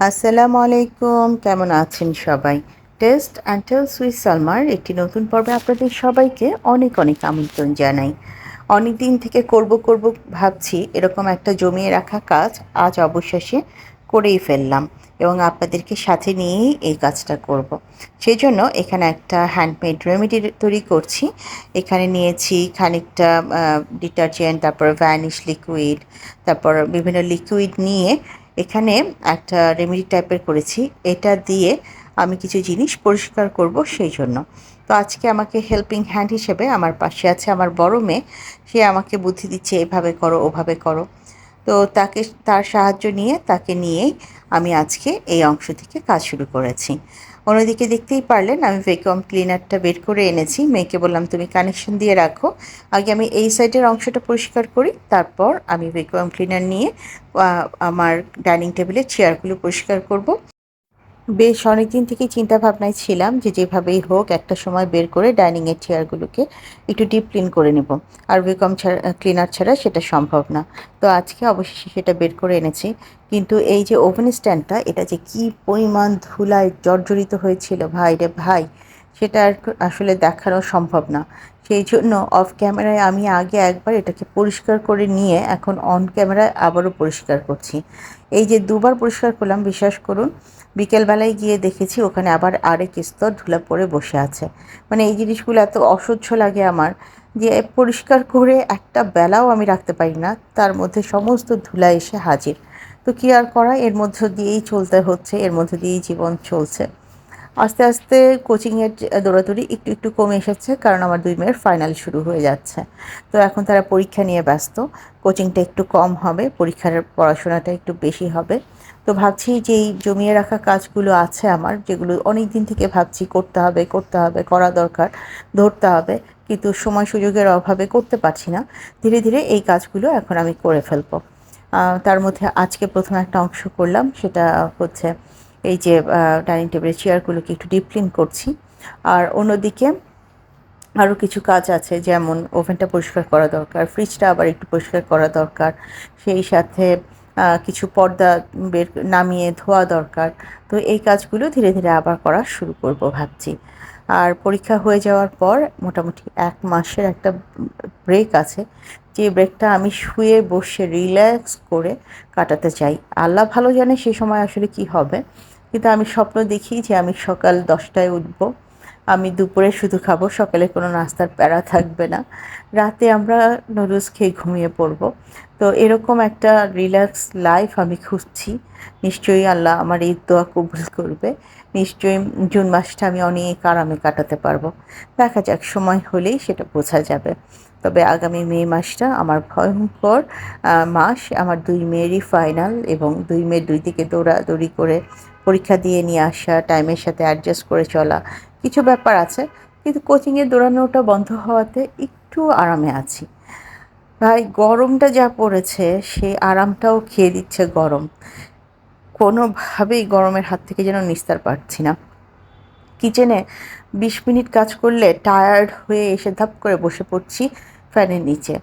আসসালামু আলাইকুম। কেমন আছেন সবাই? টেস্ট অ্যান্ড উইথ সালমার একটি নতুন পর্বে আপনাদের সবাইকে অনেক অনেক আমন্ত্রণ জানাই। অনেক দিন থেকে করব করব ভাবছি এরকম একটা জমিয়ে রাখা কাজ আজ অবশেষে করেই ফেললাম এবং আপনাদেরকে সাথে নিয়েই এই কাজটা করব। সেই জন্য এখানে একটা হ্যান্ডমেড রেমেডি তৈরি করছি। এখানে নিয়েছি খানিকটা ডিটারজেন্ট তারপর ভ্যানিশ লিকুইড তারপর বিভিন্ন লিকুইড নিয়ে এখানে একটা রেমেডি টাইপের করেছি। এটা দিয়ে আমি কিছু জিনিস পরিষ্কার করব সেই জন্য। তো আজকে আমাকে হেল্পিং হ্যান্ড হিসেবে আমার পাশে আছে আমার বড় মেয়ে। সে আমাকে বুদ্ধি দিচ্ছে, এভাবে করো, ওভাবে করো। তো তাকে, তার সাহায্য নিয়ে তাকে নিয়েই আমি আজকে এই অংশ থেকে কাজ শুরু করেছি। অন্যদিকে দেখতেই পারলেন, আমি ভ্যাকুয়াম ক্লিনারটা বের করে এনেছি। মেয়েকে বললাম, তুমি কানেকশন দিয়ে রাখো। আগে আমি এই সাইডের অংশটা পরিষ্কার করি, তারপর আমি ভ্যাকুয়াম ক্লিনার নিয়ে আমার ডাইনিং টেবিলের চেয়ারগুলো পরিষ্কার করব। বেশ অনেক দিন থেকেই চিন্তা ভাবনায় ছিলাম যে যেভাবেই হোক একটা সময় বের করে ডাইনিংয়ের চেয়ারগুলোকে একটু ডিপ ক্লিন করে নেব। আর ভেকুয়াম ছাড়া ক্লিনার ছাড়া সেটা সম্ভব না। তো আজকে অবশেষে সেটা বের করে এনেছি। কিন্তু এই যে ওভেন স্ট্যান্ডটা এটা যে কি পরিমাণ ধুলায় জর্জরিত হয়েছিল, ভাই রে ভাই, সেটা আর আসলে দেখানো সম্ভব না। সেই জন্য অফ ক্যামেরায় আমি আগে একবার এটাকে পরিষ্কার করে নিয়ে এখন অন ক্যামেরায় আবারও পরিষ্কার করছি। এই যে দুবার পরিষ্কার করলাম, বিশ্বাস করুন বিকেলবেলায় গিয়ে দেখেছি ওখানে আবার আরেক স্তর ধুলা পড়ে বসে আছে। মানে এই জিনিসগুলো এত অসহ্য লাগে আমার যে পরিষ্কার করে একটা বেলাও আমি রাখতে পারি না। তার মধ্যে সমস্ত ধুলা এসে হাজির। তো কী আর করা এর মধ্য দিয়েই চলতে হচ্ছে, এর মধ্য দিয়েই জীবন চলছে। আস্তে আস্তে কোচিংয়ের দৌড়াদৌড়ি একটু একটু কমে এসেছে, কারণ আমার দুই মেয়ের ফাইনাল শুরু হয়ে যাচ্ছে। তো এখন তারা পরীক্ষা নিয়ে ব্যস্ত। কোচিংটা একটু কম হবে, পরীক্ষার পড়াশোনাটা একটু বেশি হবে। তো ভাবছি যে এই জমিয়ে রাখা কাজগুলো আছে আমার, যেগুলো অনেক দিন থেকে ভাবছি করতে হবে করতে হবে, করা দরকার, ধরতে হবে, কিন্তু সময় সুযোগের অভাবে করতে পারছি না, ধীরে ধীরে এই কাজগুলো এখন আমি করে ফেলব। তার মধ্যে আজকে প্রথম একটা অংশ করলাম, সেটা হচ্ছে এই যে ডাইনিং টেবিলের চেয়ারগুলোকে একটু ডিপ ক্লিন করছি, আর অন্যদিকে আরও কিছু কাজ আছে, যেমন ওভেনটা পরিষ্কার করা দরকার, ফ্রিজটা আবার একটু পরিষ্কার করা দরকার, সেই সাথে কিছু পর্দা বের নামিয়ে ধোয়া দরকার। তো এই কাজগুলো ধীরে ধীরে আবার করা শুরু করব ভাবছি। আর পরীক্ষা হয়ে যাওয়ার পর মোটামুটি এক মাসের একটা ব্রেক আছে। যে ব্রেকটা আমি শুয়ে বসে রিল্যাক্স করে কাটাতে চাই। আল্লাহ ভালো জানে সে সময় আসলে কি হবে। কিন্তু আমি স্বপ্ন দেখি যে আমি সকাল দশটায় উঠব। আমি দুপুরে শুধু খাব, সকালে কোনো নাস্তার প্যারা থাকবে না। রাতে আমরা নুডলস খেয়ে ঘুমিয়ে পড়ব। তো এরকম একটা রিল্যাক্স লাইফ আমি খুঁজছি। নিশ্চয়ই আল্লাহ আমার এই দোয়া কবুল করবে। নিশ্চয়ই জুন মাসটা আমি অনেক আরামে কাটাতে পারব। দেখা যাক, সময় হলেই সেটা বোঝা যাবে। তবে আগামী মে মাসটা আমার ভয়ঙ্কর মাস। আমার দুই মেয়েরই ফাইনাল এবং দুই মেয়ের দুই দিকে দৌড়াদৌড়ি করে পরীক্ষা দিয়ে নিয়ে আসা টাইমের সাথে অ্যাডজাস্ট করে চলা কিছু ব্যাপার আছে, কিন্তু কোচিংয়ে দৌড়ানোটা বন্ধ হওয়াতে একটু আরামে আছি। ভাই, গরমটা যা পড়েছে, সেই আরামটাও খেয়ে দিচ্ছে গরম। কোনোভাবেই গরমের হাত থেকে যেন নিস্তার পাচ্ছি না। কিচেনে বিশ মিনিট কাজ করলে টায়ার্ড হয়ে এসে ধাপ করে বসে পড়ছি ফ্যানের নিচে।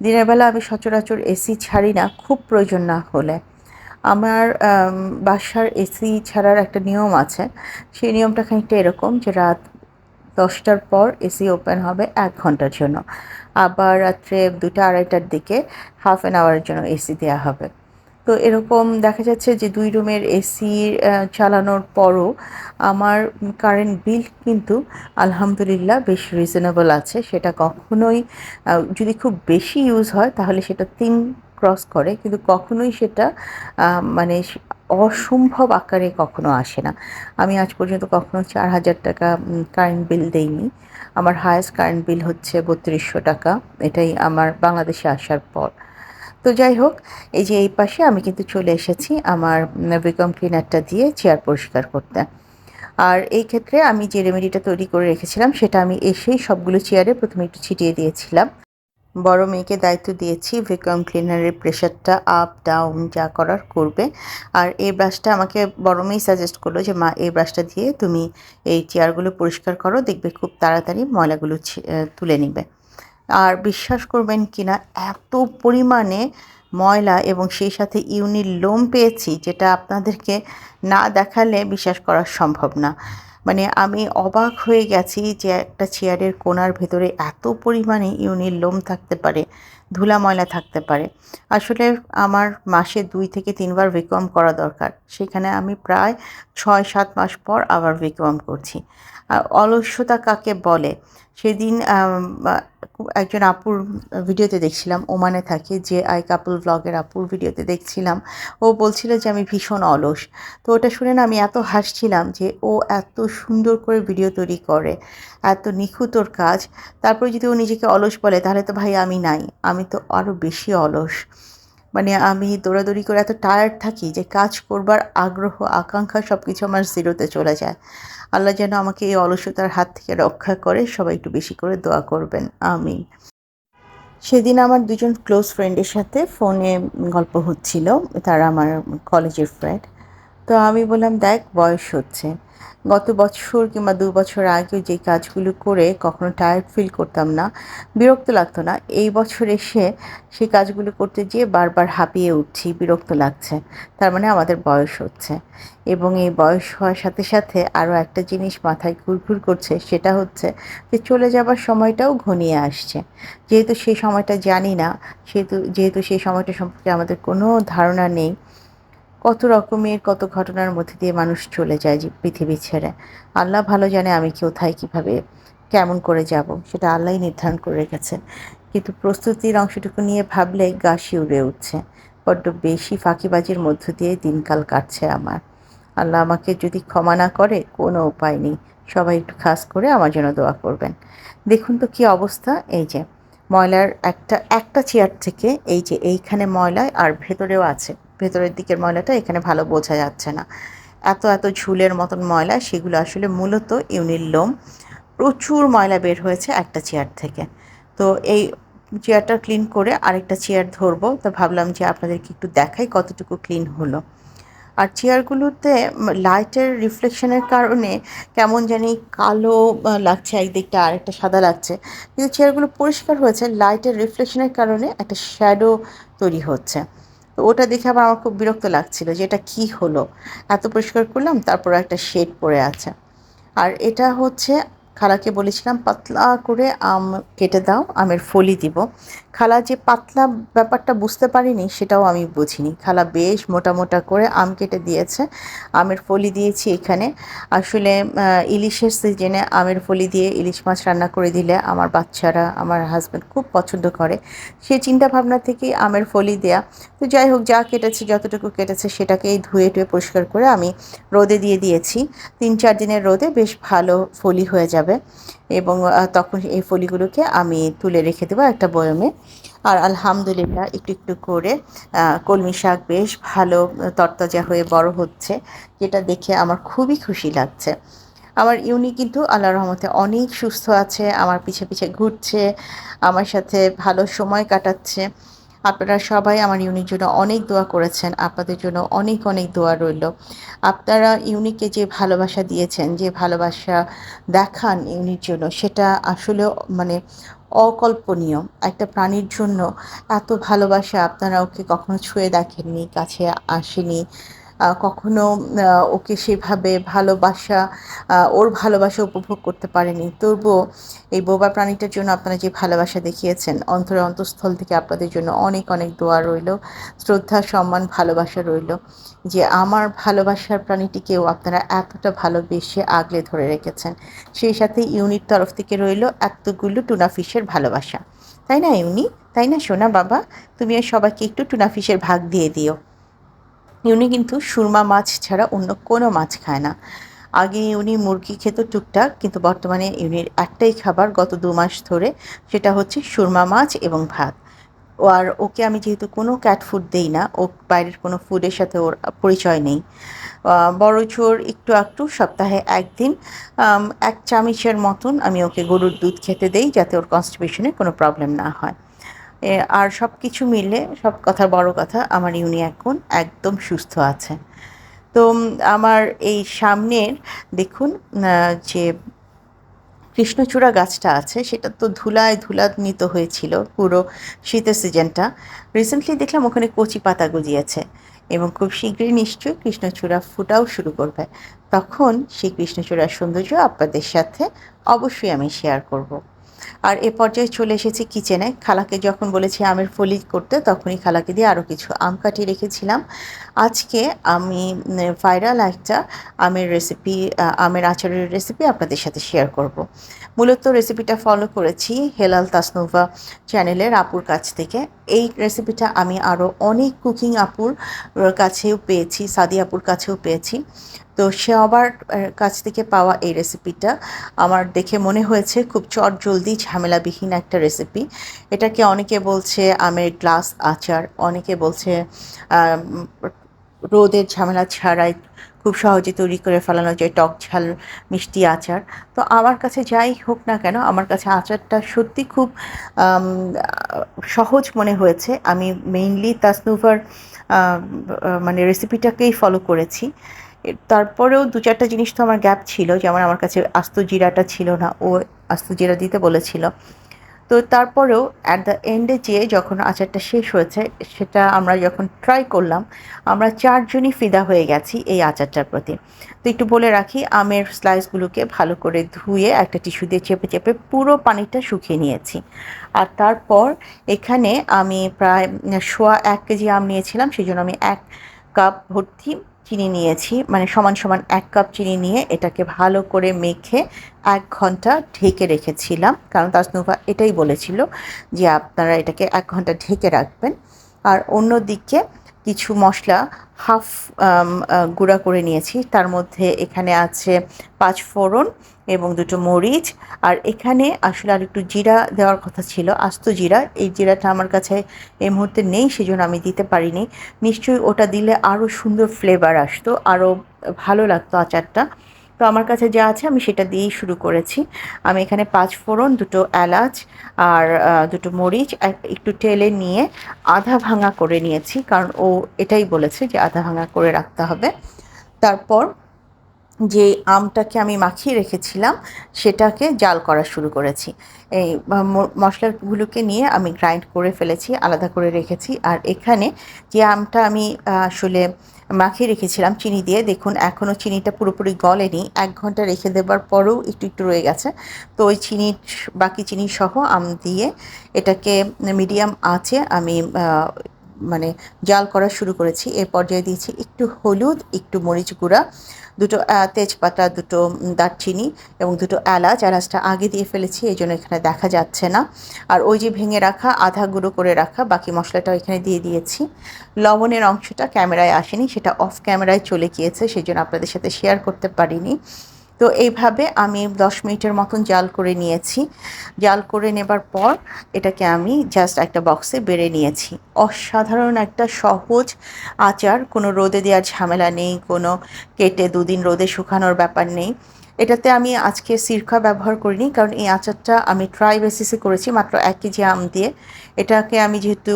দিনের বেলা আমি সচরাচর এসি ছাড়ি না, খুব প্রয়োজন না হলে। আমার বাসার এসি ছাড়ার একটা নিয়ম আছে। সেই নিয়মটা খানিকটা এরকম যে রাত দশটার পর এসি ওপেন হবে এক ঘণ্টার জন্য। আবার রাত্রে দুটা আড়াইটার দিকে হাফ অ্যান আওয়ারের জন্য এসি দেওয়া হবে। তো এরকম দেখা যাচ্ছে যে দুই রুমের এসি চালানোর পরও আমার কারেন্ট বিল কিন্তু আলহামদুলিল্লাহ বেশ রিজনেবল আছে। সেটা কখনোই যদি খুব বেশি ইউজ হয় তাহলে সেটা তিন ক্রস করে, কিন্তু কখনোই সেটা মানে অসম্ভব আকারে কখনো আসে না। আমি আজ পর্যন্ত কখনো চার হাজার টাকা কারেন্ট বিল দেইনি। আমার হায়েস্ট কারেন্ট বিল হচ্ছে বত্রিশশো টাকা। এটাই আমার বাংলাদেশে আসার পর। তো যাই হোক, এই যে এই পাশে আমি কিন্তু চলে এসেছি আমার বিকম ক্লিনারটা দিয়ে চেয়ার পরিষ্কার করতে। আর এই ক্ষেত্রে আমি যে রেমেডিটা তৈরি করে রেখেছিলাম, সেটা আমি এসেই সবগুলো চেয়ারে প্রথমে একটু ছিটিয়ে দিয়েছিলাম। বড় মেয়েকে দায়িত্ব দিয়েছি। ভ্যাকুয়াম ক্লিনারের প্রেশারটা আপ ডাউন যা করার করবে। আর এই ব্রাশটা আমাকে বড় মেয়ে সাজেস্ট করল যে, মা, এই ব্রাশটা দিয়ে তুমি এই চেয়ারগুলো পরিষ্কার করো। দেখবে খুব তাড়াতাড়ি ময়লাগুলো তুলে নিবে। আর বিশ্বাস করবেন কি না এত পরিমাণে ময়লা এবং সেই সাথে ইউনির লোম পেয়েছি, যেটা আপনাদেরকে না দেখালে বিশ্বাস করা সম্ভব না। মানে আমি অবাক হয়ে গেছি যে একটা চেয়ারের কোনার ভেতরে এত পরিমাণে ইউনির লোম থাকতে পারে ধুলাময়লা থাকতে পারে। আসলে আমার মাসে দুই থেকে তিনবার ভিকম করা দরকার। সেখানে আমি প্রায় ছয় সাত মাস পর আবার ভিকম করছি। অলস্যতা কাকে বলে? সেদিন একজন আপুর ভিডিওতে দেখছিলাম, ওমানে থাকে, যে আই কাপল ব্লগের আপুর ভিডিওতে দেখছিলাম, ও বলছিল যে আমি ভীষণ অলস। তো ওটা শুনে না আমি এত হাসছিলাম যে ও এত সুন্দর করে ভিডিও তৈরি করে, এত নিখুঁত ওর কাজ। তারপরে যদি ও নিজেকে অলস বলে, তাহলে তো ভাই আমি নাই, আমি তো আরও বেশি অলস। মানে আমি দৌড়াদৌড়ি করে এত টায়ার্ড থাকি যে কাজ করবার আগ্রহ, আকাঙ্ক্ষা সব কিছু আমার জিরোতে চলে যায়। আল্লাহ যেন আমাকে এই অলসতার হাত থেকে রক্ষা করে, সবাই একটু বেশি করে দোয়া করবেন। আমি সেদিন আমার দুজন ক্লোজ ফ্রেন্ডের সাথে ফোনে গল্প হচ্ছিল, তারা আমার কলেজের ফ্রেন্ড তো আমি বললাম, দেখ, বয়স হচ্ছে। গত বছর কিংবা দু বছর আগেও যে কাজগুলো করে কখনো টায়ার্ড ফিল করতাম না, বিরক্ত লাগতো না। এই বছর এসে সেই কাজগুলো করতে গিয়ে বারবার হাঁপিয়ে উঠছি, বিরক্ত লাগছে। তার মানে আমাদের বয়স হচ্ছে। এবং এই বয়স হওয়ার সাথে সাথে আরও একটা জিনিস মাথায় ঘুরঘুর করছে, সেটা হচ্ছে যে চলে যাবার সময়টাও ঘনিয়ে আসছে। যেহেতু সেই সময়টা জানি না, সেহেতু, যেহেতু সেই সময়টা সম্পর্কে আমাদের কোনো ধারণা নেই কত রকমের, কত ঘটনার মধ্যে দিয়ে মানুষ চলে যায় যে পৃথিবী ছেড়ে। আল্লাহ ভালো জানে আমি কোথায়, কীভাবে, কেমন করে যাব, সেটা আল্লাহই নির্ধারণ করে রেখেছেন। কিন্তু প্রস্তুতির অংশটুকু নিয়ে ভাবলে গা শিউরে উঠছে। বড্ড বেশি ফাঁকিবাজির মধ্য দিয়ে দিনকাল কাটছে আমার। আল্লাহ আমাকে যদি ক্ষমা না করে, কোনো উপায় নেই। সবাই একটু খাস করে আমার জন্য দোয়া করবেন। দেখুন তো কী অবস্থা, এই যে ময়লার একটা একটা চেয়ার থেকে এই যে এইখানে ময়লা আর ভেতরেও আছে। ভেতরের দিকের ময়লাটা এখানে ভালো বোঝা যাচ্ছে না। এত এত ঝুলের মতন ময়লা, সেগুলো আসলে মূলত ইউনির লোম। প্রচুর ময়লা বের হয়েছে একটা চেয়ার থেকে। তো এই চেয়ারটা ক্লিন করে আরেকটা চেয়ার ধরবো। তো ভাবলাম যে আপনাদেরকে একটু দেখাই কতটুকু ক্লিন হলো। আর চেয়ারগুলোতে লাইটের রিফ্লেকশনের কারণে কেমন জানি কালো লাগছে, একদিকটা আরেকটা সাদা লাগছে। কিন্তু চেয়ারগুলো পরিষ্কার হয়েছে, লাইটের রিফ্লেকশনের কারণে একটা শ্যাডো তৈরি হচ্ছে। তো ওটা দেখে আবার আমার খুব বিরক্ত লাগছিল যে এটা কী হলো? এত পরিষ্কার করলাম, তারপর একটা শেড পড়ে আছে। আর এটা হচ্ছে, খালাকে বলেছিলাম, পাতলা করে আম কেটে দাও, আমের ফলি দিব। খালা যে পাতলা ব্যাপারটা বুঝতে পারিনি, সেটাও আমি বুঝিনি। খালা বেশ মোটা মোটা করে আম কেটে দিয়েছে, আমের ফলি দিয়েছি এখানে। আসলে ইলিশের সিজনে আমের ফলি দিয়ে ইলিশ মাছ রান্না করে দিলে আমার বাচ্চারা, আমার হাজব্যান্ড খুব পছন্দ করে। সেই চিন্তা ভাবনা থেকেই আমের ফলি দেয়া। তো যাই হোক, যা কেটেছে, যতটুকু কেটেছে, সেটাকেই ধুয়ে টুয়ে পরিষ্কার করে আমি রোদে দিয়ে দিয়েছি। তিন চার দিনের রোদে বেশ ভালো ফলি হয়ে যাবে। এবং তখন এই ফলিগুলোকে আমি তুলে রেখে দেবো একটা বয়মে। আর আলহামদুলিল্লাহ একটু একটু করে কলমি শাক বেশ ভালো তরতাজা হয়ে বড় হচ্ছে, যেটা দেখে আমার খুবই খুশি লাগছে। আমার ইউনি কিন্তু আল্লাহ রহমতে অনেক সুস্থ আছে, আমার পিছে পিছে ঘুরছে, আমার সাথে ভালো সময় কাটাচ্ছে। আপনারা সবাই আমার ইউনির জন্য অনেক দোয়া করেছেন। আপনাদের জন্য অনেক অনেক দোয়া রইল। আপনারা ইউনিকে যে ভালোবাসা দিয়েছেন, যে ভালোবাসা দেখান ইউনির জন্য, সেটা আসলে মানে অকল্পনীয়। একটা প্রাণীর জন্য এত ভালোবাসা আপনারা ওকে কখনো ছুঁয়ে দেখেননি, কাছে আসেনি। কখনো ওকে সেভাবে ভালোবাসা ওর ভালোবাসা উপভোগ করতে পারেনি। তবুও এই বোবা প্রাণীটার জন্য আপনারা যে ভালোবাসা দেখিয়েছেন, অন্তরে অন্তঃস্থল থেকে আপনাদের জন্য অনেক অনেক দোয়া রইল, শ্রদ্ধা, সম্মান, ভালোবাসা রইল যে আমার ভালোবাসার প্রাণীটিকেও আপনারা এতটা ভালোবেসে আগলে ধরে রেখেছেন। সেই সাথে ইউনিট তরফ থেকে রইল এতগুলো টুনা ফিশের ভালোবাসা। তাই না, ইউনি? তাই না, সোনা বাবা? তুমি সবাইকে একটু টুনা ফিশের ভাগ দিয়ে দিও। উনি কিন্তু সুরমা মাছ ছাড়া অন্য কোনো মাছ খায় না। আগে উনি মুরগি খেত টুকটাক, কিন্তু বর্তমানে ইউনির একটাই খাবার গত দু মাস ধরে সেটা হচ্ছে সুরমা মাছ এবং ভাত। ও আর ওকে আমি যেহেতু কোনো ক্যাট ফুড দেই না, ও বাইরের কোনো ফুডের সাথে ওর পরিচয় নেই। বড় চোর একটু একটু সপ্তাহে একদিন এক চামিচের মতন আমি ওকে গরুর দুধ খেতে দেই যাতে ওর কনস্টিপেশনে কোনো প্রবলেম না হয়। আর সব কিছু মিলে, সব কথার বড় কথা, আমার ইউনি এখন একদম সুস্থ আছে। তো আমার এই সামনের দেখুন যে কৃষ্ণচূড়া গাছটা আছে, সেটা তো ধুলায় ধুলান্বিত হয়েছিল পুরো শীতের সিজনটা। রিসেন্টলি দেখলাম ওখানে কচি পাতা গজিয়েছে এবং খুব শীঘ্রই নিশ্চয়ই কৃষ্ণচূড়া ফুটাও শুরু করবে। তখন সেই কৃষ্ণচূড়ার সৌন্দর্য আপনাদের সাথে অবশ্যই আমি শেয়ার করব। আর এ পর্যায়ে চলে এসেছি কিচেনে। খালাকে যখন বলেছি আমের ফলি করতে, তখনই খালাকে দিয়ে আরও কিছু আম কাটিয়ে রেখেছিলাম। আজকে আমি ভাইরাল একটা আমের রেসিপি আমের আচারের রেসিপি আপনাদের সাথে শেয়ার করব। মূলত রেসিপিটা ফলো করেছি হেলাল তাসনোভা চ্যানেলের আপুর কাছ থেকে। এই রেসিপিটা আমি আরও অনেক কুকিং আপুর কাছেও পেয়েছি, সাদি আপুর কাছেও পেয়েছি। তো সে আবার কাছ থেকে পাওয়া এই রেসিপিটা আমার দেখে মনে হয়েছে খুব চট জলদি ঝামেলাবিহীন একটা রেসিপি এটাকে অনেকে বলছে আমের গ্লাস আচার, অনেকে বলছে রোদের ঝামেলা ছাড়াই খুব সহজে তৈরি করে ফেলানো যায় টক ঝাল, মিষ্টি আচার। তো আমার কাছে যাই হোক না কেন, আমার কাছে আচারটা সত্যি খুব সহজ মনে হয়েছে। আমি মেইনলি তাসনুভার মানে রেসিপিটাকেই ফলো করেছি। তারপরেও দু চারটা জিনিস তো আমার গ্যাপ ছিল, যেমন আমার কাছে আস্ত জিরাটা ছিল না, ও আস্ত জিরা দিতে বলেছিল। তো তারপরেও অ্যাট দ্য এন্ডে যেয়ে যখন আচারটা শেষ হয়েছে, সেটা আমরা যখন ট্রাই করলাম, আমরা চারজনই ফিদা হয়ে গেছি এই আচারটার প্রতি। তো একটু বলে রাখি, আমের স্লাইসগুলোকে ভালো করে ধুয়ে একটা টিস্যু দিয়ে চেপে চেপে পুরো পানিটা শুকিয়ে নিয়েছি। আর তারপর এখানে আমি প্রায় সোয়া এক কেজি আম নিয়েছিলাম সেই জন্য আমি এক কাপ ভর্তি চিনি নিয়েছি মানে সমান সমান এক কাপ চিনি নিয়ে এটাকে ভালো করে মেখে এক ঘণ্টা ঢেকে রেখেছিলাম। কারণ তাসনুভা এটাই বলেছিল যে আপনারা এটাকে এক ঘণ্টা ঢেকে রাখবেন। আর অন্যদিকে কিছু মশলা হাফ গুঁড়া করে নিয়েছি। তার মধ্যে এখানে আছে পাঁচ ফোড়ন এবং দুটো মরিচ। আর এখানে আসলে আর একটু জিরা দেওয়ার কথা ছিল, আস্ত জিরা। এই জিরাটা আমার কাছে এই মুহূর্তে নেই, সেজন্য আমি দিতে পারিনি। নিশ্চয়ই ওটা দিলে আরও সুন্দর ফ্লেভার আসতো আরও ভালো লাগতো আচারটা। তো আমার কাছে যা আছে আমি সেটা দিয়েই শুরু করেছি। আমি এখানে পাঁচ ফোড়ন, দুটো এলাচ আর দুটো মরিচ একটু টেলে নিয়ে আধা ভাঙা করে নিয়েছি, কারণ ও এটাই বলেছে যে আধা ভাঙা করে রাখতে হবে। তারপর যে আমটাকে আমি মাখিয়ে রেখেছিলাম, সেটাকে জাল করা শুরু করেছি। এই মশলাগুলোকে নিয়ে আমি গ্রাইন্ড করে ফেলেছি, আলাদা করে রেখেছি। আর এখানে যে আমটা আমি আসলে মাখিয়ে রেখেছিলাম চিনি দিয়ে। দেখুন এখনও চিনিটা পুরোপুরি গলেনি। এক ঘণ্টা রেখে দেবার পরেও একটু একটু রয়ে গেছে। তো ওই চিনি, বাকি চিনি সহ আম দিয়ে এটাকে মিডিয়াম আছে, আমি মানে জাল করা শুরু করেছি। এ পর্যায়ে দিয়েছি একটু হলুদ, একটু মরিচ গুঁড়া, দুটো তেজপাতা, দুটো দারচিনি এবং দুটো এলাচ। এলাচটা আগে দিয়ে ফেলেছি, এই জন্য এখানে দেখা যাচ্ছে না। আর ওই যে ভেঙে রাখা আধা গুঁড়ো করে রাখা বাকি মশলাটা এখানে দিয়ে দিয়েছি। লবণের অংশটা ক্যামেরায় আসেনি, সেটা অফ ক্যামেরায় চলে গিয়েছে সেই জন্য আপনাদের সাথে শেয়ার করতে পারিনি। তো এইভাবে আমি দশ মিনিটের মতন জাল করে নিয়েছি। জাল করে নেবার পর এটাকে আমি জাস্ট একটা বক্সে বেড়ে নিয়েছি। অসাধারণ একটা সহজ আচার। কোনো রোদে দেওয়ার ঝামেলা নেই, কোনো কেটে দুদিন রোদে শুকানোর ব্যাপার নেই। এটাতে আমি আজকে সিরকা ব্যবহার করিনি, কারণ এই আচারটা আমি ট্রাই বেসিসে করেছি, মাত্র এক কেজি আম দিয়ে। এটাকে আমি যেহেতু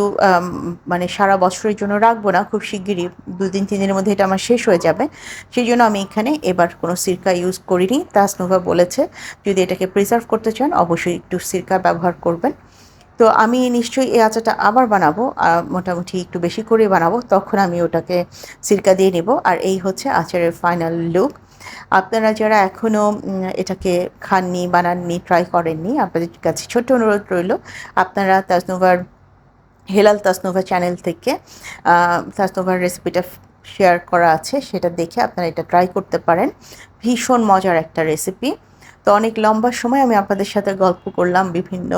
মানে সারা বছরের জন্য রাখব না, খুব শিগগিরই দুদিন তিন দিনের মধ্যে এটা আমার শেষ হয়ে যাবে। সেই জন্য আমি এখানে এবার কোনো সিরকা ইউজ করিনি। তাসনোভা বলেছে, যদি এটাকে প্রিজার্ভ করতে চান, অবশ্যই একটু সিরকা ব্যবহার করবেন। তো আমি নিশ্চয়ই এই আচারটা আবার বানাবো মোটামুটি একটু বেশি করে বানাবো, তখন আমি ওটাকে সিরকা দিয়ে নেব। আর এই হচ্ছে আচারের ফাইনাল লুক আপনারা যারা এখনও এটাকে খাননি, বানাননি ট্রাই করেননি, আপনাদের কাছে ছোট্ট অনুরোধ রইল, আপনারা তাজনোভার হেলাল তাসনোভা চ্যানেল থেকে তাসনোভার রেসিপিটা শেয়ার করা আছে, সেটা দেখে আপনারা এটা ট্রাই করতে পারেন। ভীষণ মজার একটা রেসিপি তো অনেক লম্বা সময় আমি আপনাদের সাথে গল্প করলাম, বিভিন্ন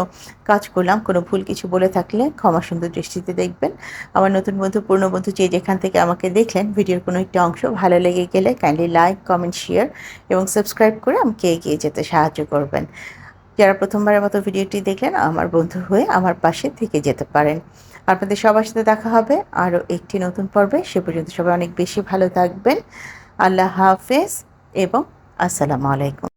কাজ করলাম। কোনো ভুল কিছু বলে থাকলে ক্ষমা সুন্দর দৃষ্টিতে দেখবেন। আমার নতুন বন্ধু পূর্ণ বন্ধু যে যেখান থেকে আমাকে দেখলেন, ভিডিওর কোনো একটি অংশ ভালো লেগে গেলে কাইন্ডলি লাইক কমেন্ট শেয়ার এবং সাবস্ক্রাইব করে আমাকে এগিয়ে যেতে সাহায্য করবেন। যারা প্রথমবারের মতো ভিডিওটি দেখলেন, আমার বন্ধু হয়ে আমার পাশে থেকে যেতে পারেন। আপনাদের সবার সাথে দেখা হবে আরও একটি নতুন পর্বে। সে পর্যন্ত সবাই অনেক বেশি ভালো থাকবেন। আল্লাহ হাফেজ এবং আসসালামু আলাইকুম।